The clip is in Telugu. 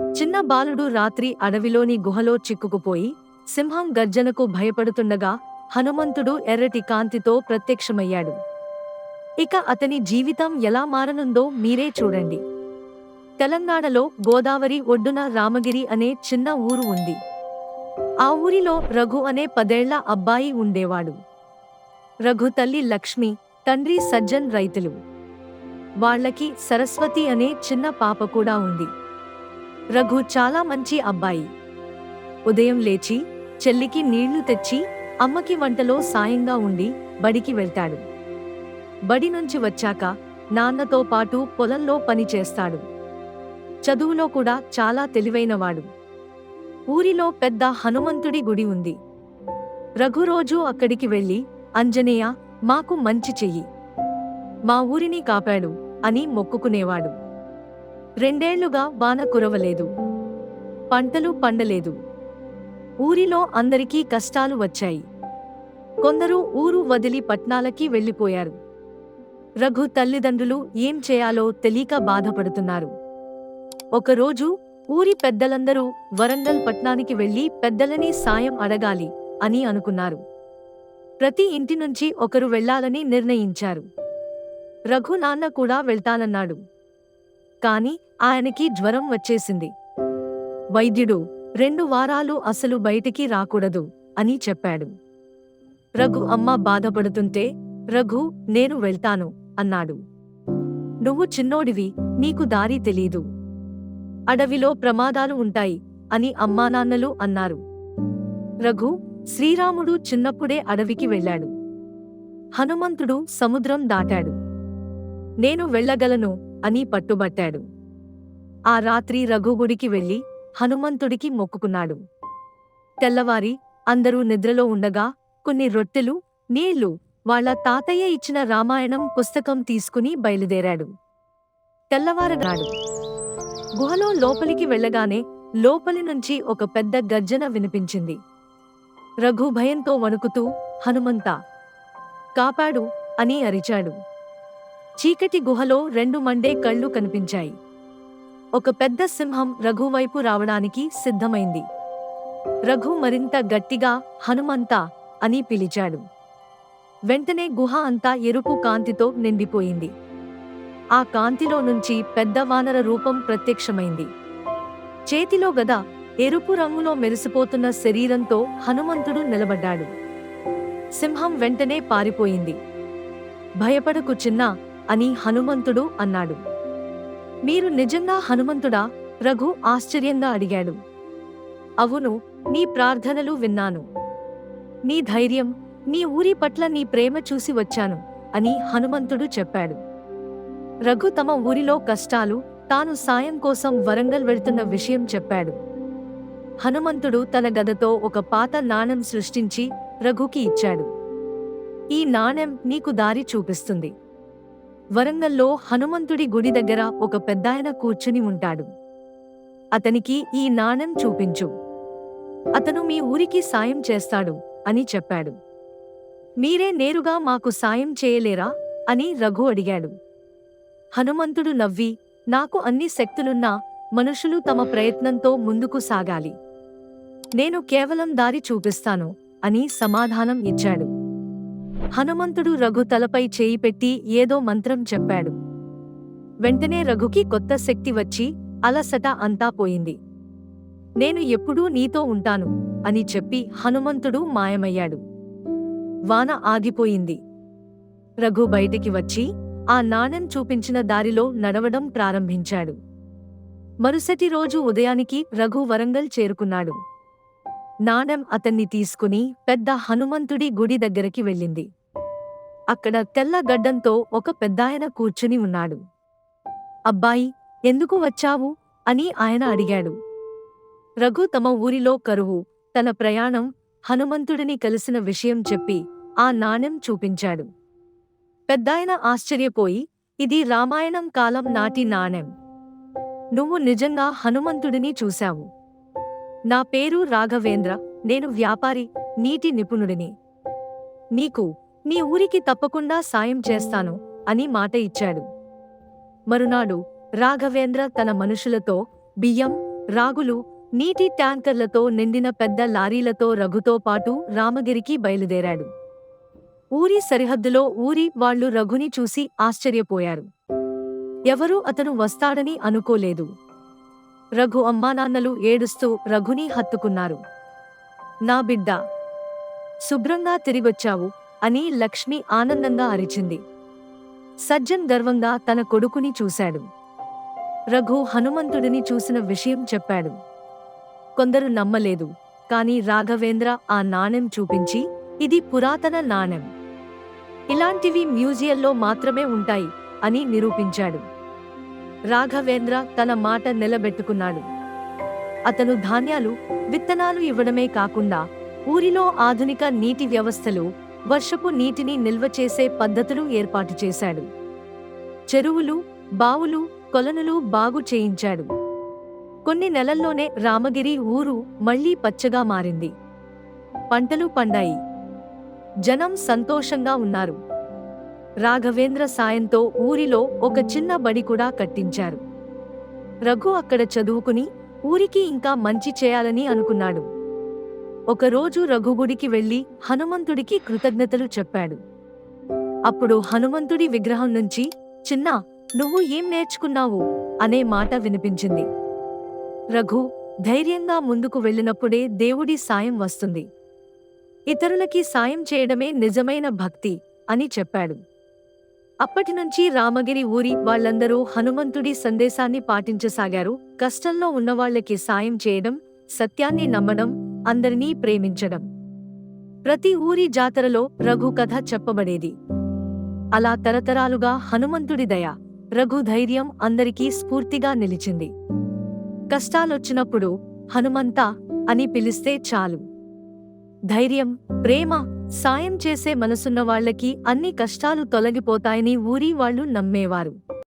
చిన్న బాలుడు రాత్రి అడవిలోని గుహలో చిక్కుకుపోయి సింహం గర్జనకు భయపడుతుండగా హనుమంతుడు ఎర్రటి కాంతితో ప్రత్యక్షమయ్యాడు. ఇక అతని జీవితం ఎలా మారనుందో మీరే చూడండి. తెలంగాణలో గోదావరి ఒడ్డున రామగిరి అనే చిన్న ఊరు ఉంది. ఆ ఊరిలో రఘు అనే పదేళ్ళ అబ్బాయి ఉండేవాడు. రఘు తల్లి లక్ష్మి తండ్రి సజ్జన్ రైతులు. వాళ్ళకి సరస్వతి అనే చిన్న పాప కూడా ఉంది. రఘు చాలా మంచి అబ్బాయి. ఉదయం లేచి చెల్లికి నీళ్ళు తెచ్చి అమ్మకి వంటలో సాయంగా ఉండి బడికి వెళ్తాడు. బడి నుంచి వచ్చాక నాన్నతో పాటు పొలంలో పని చేస్తాడు. చదువులో కూడా చాలా తెలివైనవాడు. ఊరిలో పెద్ద హనుమంతుడి గుడి ఉంది. రఘు రోజు అక్కడికి వెళ్ళి అంజనేయ మాకు మంచి చెయ్యి. మా ఊరిని కాపాడు అని మొక్కుకునేవాడు. రెండేళ్ళుగా వాన కురవలేదు. పంటలు పండలేదు. ఊరిలో అందరికీ కష్టాలు వచ్చాయి. కొందరు ఊరు వదిలి పట్నాలకి వెళ్ళిపోయారు. రఘు తల్లిదండ్రులు ఏం చేయాలో తెలియక బాధపడుతున్నారు. ఒకరోజు ఊరి పెద్దలందరూ వరంగల్ పట్నానికి వెళ్ళి పెద్దలని సాయం అడగాలి అని అనుకున్నారు. ప్రతి ఇంటి నుంచి ఒకరు వెళ్ళాలని నిర్ణయించారు. రఘు నాన్న కూడా వెళ్తానన్నాడు. కాని ఆయనకి జ్వరం వచ్చేసింది. వైద్యుడు రెండు వారాలు అసలు బయటికి రాకూడదు అని చెప్పాడు. రఘు అమ్మ బాధపడుతుంటే రఘు నేను వెళ్తాను అన్నాడు. నువ్వు చిన్నోడివి నీకు దారి తెలీదు. అడవిలో ప్రమాదాలు ఉంటాయి అని అమ్మానాన్నలు అన్నారు. రఘు శ్రీరాముడు చిన్నప్పుడే అడవికి వెళ్ళాడు. హనుమంతుడు సముద్రం దాటాడు. నేను వెళ్ళగలను అని పట్టుబట్టాడు. ఆ రాత్రి రఘుగుడికి వెళ్ళి వెళ్ళి హనుమంతుడికి మొక్కుకున్నాడు. తెల్లవారి అందరూ నిద్రలో ఉండగా కొన్ని రొట్టెలు నీళ్ళు వాళ్ళ తాతయ్య ఇచ్చిన రామాయణం పుస్తకం తీసుకుని బయలుదేరాడు. తెల్లవారగాడు. గుహలో లోపలికి వెళ్ళగానే లోపలి నుంచి ఒక పెద్ద గర్జన వినిపించింది. రఘు భయంతో వణుకుతూ హనుమంత కాపాడు అని అరిచాడు. చీకటి గుహలో రెండు మండే కళ్ళు కనిపించాయి. ఒక పెద్ద సింహం రఘు వైపు రావడానికి సిద్ధమైంది. రఘు మరింత గట్టిగా హనుమంత అని పిలిచాడు. వెంటనే గుహ అంతా ఎరుపు కాంతితో నిండిపోయింది. ఆ కాంతిలో నుంచి పెద్ద వానర రూపం ప్రత్యక్షమైంది. చేతిలో గద ఎరుపు రంగులో మెరిసిపోతున్న శరీరంతో హనుమంతుడు నిలబడ్డాడు. సింహం వెంటనే పారిపోయింది. భయపడకు చిన్నా అని హనుమంతుడు అన్నాడు. మీరు నిజంగా హనుమంతుడా? రఘు ఆశ్చర్యంగా అడిగాడు. అవును నీ ప్రార్థనలు విన్నాను. నీ ధైర్యం నీ ఊరి పట్ల నీ ప్రేమ చూసి వచ్చాను అని హనుమంతుడు చెప్పాడు. రఘు తమ ఊరిలో కష్టాలు తాను సాయం కోసం వరంగల్ వెళ్తున్న విషయం చెప్పాడు. హనుమంతుడు తన గదతో ఒక పాత నాణెం సృష్టించి రఘుకి ఇచ్చాడు. ఈ నాణెం నీకు దారి చూపిస్తుంది. వరంగల్లో హనుమంతుడి గుడి దగ్గర ఒక పెద్దాయన కూర్చుని ఉంటాడు. అతనికి ఈ నాణెం చూపించు. అతను మీ ఊరికి సాయం చేస్తాడు అని చెప్పాడు. మీరే నేరుగా మాకు సాయం చేయలేరా? అని రఘు అడిగాడు. హనుమంతుడు నవ్వి నాకు అన్ని శక్తులున్నా మనుషులు తమ ప్రయత్నంతో ముందుకు సాగాలి. నేను కేవలం దారి చూపిస్తాను అని సమాధానం ఇచ్చాడు. హనుమంతుడు రఘు తలపై చేయి పెట్టి ఏదో మంత్రం చెప్పాడు. వెంటనే రఘుకి కొత్త శక్తి వచ్చి అలసట అంతా పోయింది. నేను ఎప్పుడూ నీతో ఉంటాను అని చెప్పి హనుమంతుడు మాయమయ్యాడు. వాన ఆగిపోయింది. రఘు బయటికి వచ్చి ఆ నాణెం చూపించిన దారిలో నడవడం ప్రారంభించాడు. మరుసటి రోజు ఉదయానికి రఘు వరంగల్ చేరుకున్నాడు. నాణెం అతన్ని తీసుకుని పెద్ద హనుమంతుడి గుడి దగ్గరికి వెళ్ళింది. అక్కడ తెల్ల గడ్డంతో ఒక పెద్దాయన కూర్చుని ఉన్నాడు. అబ్బాయి ఎందుకు వచ్చావు? అని ఆయన అడిగాడు. రఘు తమ ఊరిలో కరువు తన ప్రయాణం హనుమంతుడిని కలిసిన విషయం చెప్పి ఆ నాణెం చూపించాడు. పెద్దాయన ఆశ్చర్యపోయి ఇది రామాయణం కాలం నాటి నాణెం. నువ్వు నిజంగా హనుమంతుడిని చూశావు. నా పేరు రాఘవేంద్ర నేను వ్యాపారి నీటి నిపుణుడిని. నీకు నీ ఊరికి తప్పకుండా సాయం చేస్తాను అని మాట ఇచ్చాడు. మరునాడు రాఘవేంద్ర తన మనుషులతో బియ్యం రాగులు నీటి ట్యాంకర్లతో నిండిన పెద్ద లారీలతో రఘుతో పాటు రామగిరికి బయలుదేరాడు. ఊరి సరిహద్దులో ఊరి వాళ్ళు రఘుని చూసి ఆశ్చర్యపోయారు. ఎవరూ అతను వస్తాడని అనుకోలేదు. రఘు అమ్మానాన్నలు ఏడుస్తూ రఘుని హత్తుకున్నారు. నా బిడ్డ శుభ్రంగా తిరిగొచ్చావు అని లక్ష్మి ఆనందంగా అరిచింది. సజ్జన్ గర్వంగా తన కొడుకుని చూశాడు. రఘు హనుమంతుడిని చూసిన విషయం చెప్పాడు. కొందరు నమ్మలేదు కాని రాఘవేంద్ర ఆ నాణెం చూపించి ఇది పురాతన నాణెం. ఇలాంటివి మ్యూజియంలో మాత్రమే ఉంటాయి అని నిరూపించాడు. రాఘవేంద్ర తన మాట నిలబెట్టుకున్నాడు. అతను ధాన్యాలు విత్తనాలు ఇవ్వడమే కాకుండా ఊరిలో ఆధునిక నీటి వ్యవస్థలు వర్షపు నీటిని నిల్వ చేసే పద్ధతులు ఏర్పాటు చేశాడు. చెరువులు బావులు కొలనులు బాగు చేయించాడు. కొన్ని నెలల్లోనే రామగిరి ఊరు మళ్ళీ పచ్చగా మారింది. పంటలు పండాయి. జనం సంతోషంగా ఉన్నారు. రాఘవేంద్ర సాయంతో ఊరిలో ఒక చిన్న బడి కూడా కట్టించారు. రఘు అక్కడ చదువుకుని ఊరికి ఇంకా మంచి చేయాలని అనుకున్నాడు. ఒకరోజు రఘుగుడికి వెళ్ళి హనుమంతుడికి కృతజ్ఞతలు చెప్పాడు. అప్పుడు హనుమంతుడి విగ్రహం నుంచి చిన్న నువ్వు ఏం నేర్చుకున్నావు? అనే మాట వినిపించింది. రఘు ధైర్యంగా ముందుకు వెళ్ళినప్పుడే దేవుడి సాయం వస్తుంది. ఇతరులకి సాయం చేయడమే నిజమైన భక్తి అని చెప్పాడు. అప్పటినుంచి రామగిరి ఊరి వాళ్ళందరూ హనుమంతుడి సందేశాన్ని పాటించసాగారు. కష్టంలో ఉన్నవాళ్ళకి సాయం చేయడం సత్యాన్ని నమ్మడం అందరినీ ప్రేమించడం. ప్రతి ఊరి జాతరలో రఘు కథ చెప్పబడేది. అలా తరతరాలుగా హనుమంతుడి దయ రఘు ధైర్యం అందరికీ స్ఫూర్తిగా నిలిచింది. కష్టాలొచ్చినప్పుడు హనుమంతా అని పిలిస్తే చాలు. ధైర్యం ప్రేమ సాయం చేసే మనసున్న వాళ్ళకి అన్ని కష్టాలు తొలగిపోతాయని ఊరి వాళ్ళు నమ్మేవారు.